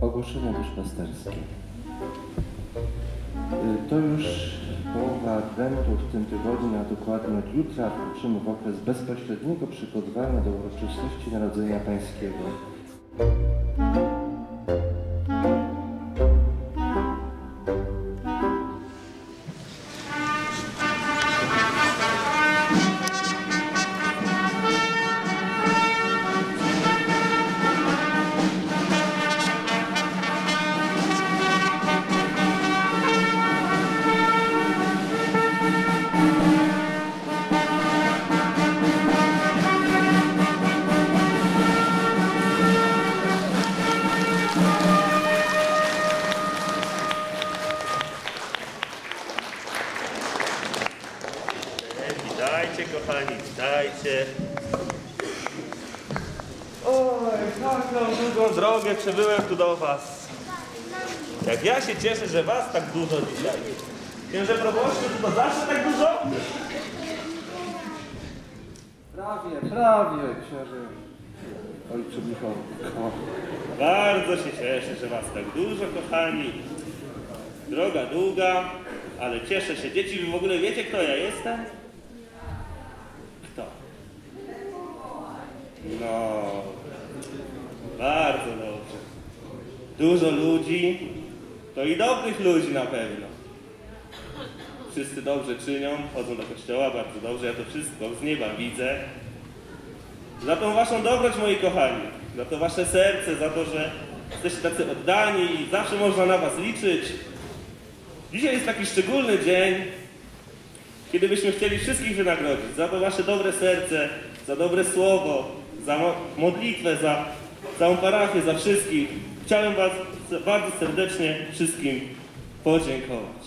ogłoszenia duszpasterskie. Y, To już połowa Adwentu w tym tygodniu, a dokładnie od jutra wkroczymy w okres bezpośredniego przygotowania do uroczystości Narodzenia Pańskiego. Witajcie, kochani, witajcie. Oj, taką długą drogę przebyłem tu do was. Jak ja się cieszę, że was tak dużo dzisiaj. Księże proboszczu, to zawsze tak dużo? Prawie, prawie, księże. Ojcze Michał. Bardzo się cieszę, że was tak dużo, kochani. Droga długa, ale cieszę się. Dzieci, wy w ogóle wiecie, kto ja jestem? Kto? No, bardzo dobrze. Dużo ludzi, to i dobrych ludzi na pewno. Wszyscy dobrze czynią, chodzą do kościoła, bardzo dobrze, ja to wszystko z nieba widzę. Za tą waszą dobroć, moi kochani, za to wasze serce, za to, że jesteście tacy oddani i zawsze można na was liczyć. Dzisiaj jest taki szczególny dzień, kiedy byśmy chcieli wszystkich wynagrodzić za to wasze dobre serce, za dobre słowo, za mo- modlitwę, za całą parafię, za wszystkich. Chciałem was bardzo serdecznie wszystkim podziękować.